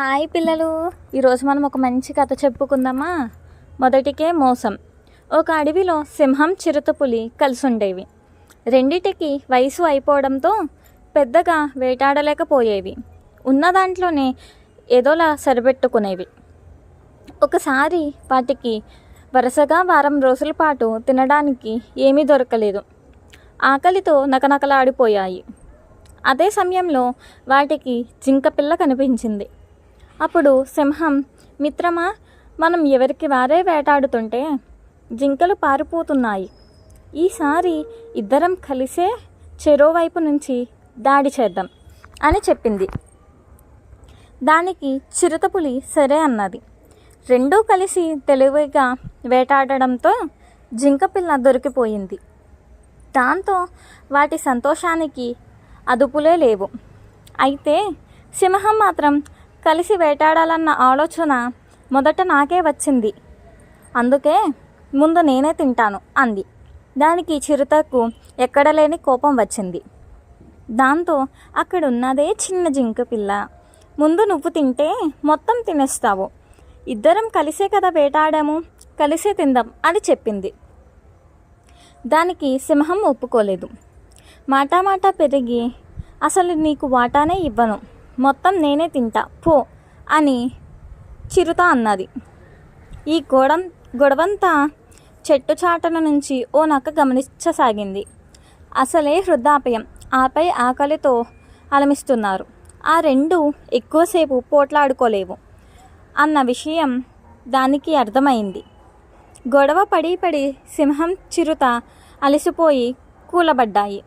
Hi పిల్లలు. ఈరోజు మనం ఒక మంచి కథ చెప్పుకుందామా? మొదటికే మోసం. ఒక అడవిలో సింహం చిరుతపులి కలిసి ఉండేవి రెండిటికి వయసు అయిపోవడంతో పెద్దగా వేటాడలేకపోయేవి. ఉన్న దాంట్లోనే ఏదోలా సరిపెట్టుకునేవి. ఒకసారి వాటికి వరుసగా వారం రోజుల పాటు తినడానికి ఏమీ దొరకలేదు. ఆకలితో నకనకలాడిపోయాయి. అదే సమయంలో వాటికి జింక పిల్ల కనిపించింది. అప్పుడు సింహం మిత్రమా మనం ఎవరికి వారే వేటాడుతుంటే జింకలు పారిపోతున్నాయి. ఈసారి ఇద్దరం కలిసే చెరోవైపు నుంచి దాడి చేద్దాం అని చెప్పింది. దానికి చిరుతపులి సరే అన్నది. రెండూ కలిసి తెలివిగా వేటాడడంతో జింక పిల్ల దొరికిపోయింది. దాంతో వాటి సంతోషానికి అదుపులే లేవు. అయితే సింహం మాత్రం కలిసి వేటాడాలన్న ఆలోచన మొదట నాకే వచ్చింది. అందుకే ముందు నేనే తింటాను అంది. దానికి చిరుతకు ఎక్కడ లేని కోపం వచ్చింది. దాంతో అక్కడున్నదే చిన్న జింక పిల్ల. ముందు నువ్వు తింటే మొత్తం తినేస్తావు. ఇద్దరం కలిసే కదా వేటాడాము కలిసే తిందాం అని చెప్పింది. దానికి సింహం ఒప్పుకోలేదు. మాటా మాట పెరిగి అసలు నీకు వాటానే ఇవ్వను. మొత్తం నేనే తింటా పో అని చిరుత అన్నది. ఈ గొడం గొడవంతా చెట్టు చాటన నుంచి ఓ నక్క గమనించసాగింది. అసలే వృద్ధాప్యం ఆపై ఆకలితో అలమిస్తున్నారు. ఆ రెండు ఎక్కువసేపు పోట్లాడుకోలేవు అన్న విషయం దానికి అర్థమైంది. గొడవ పడి పడి సింహం చిరుత అలసిపోయి కూలబడ్డాయి.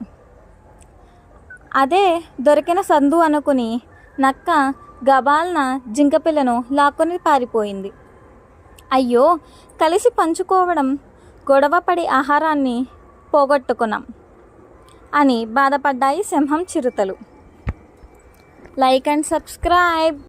అదే దొరికిన సందు అనుకుని నక్క గబాల్న జింకపిల్లను లాక్కొని పారిపోయింది. అయ్యో కలిసి పంచుకోవడం గొడవపడి ఆహారాన్ని పోగొట్టుకున్నాం అని బాధపడ్డాయి సింహం చిరుతలు. Like and subscribe.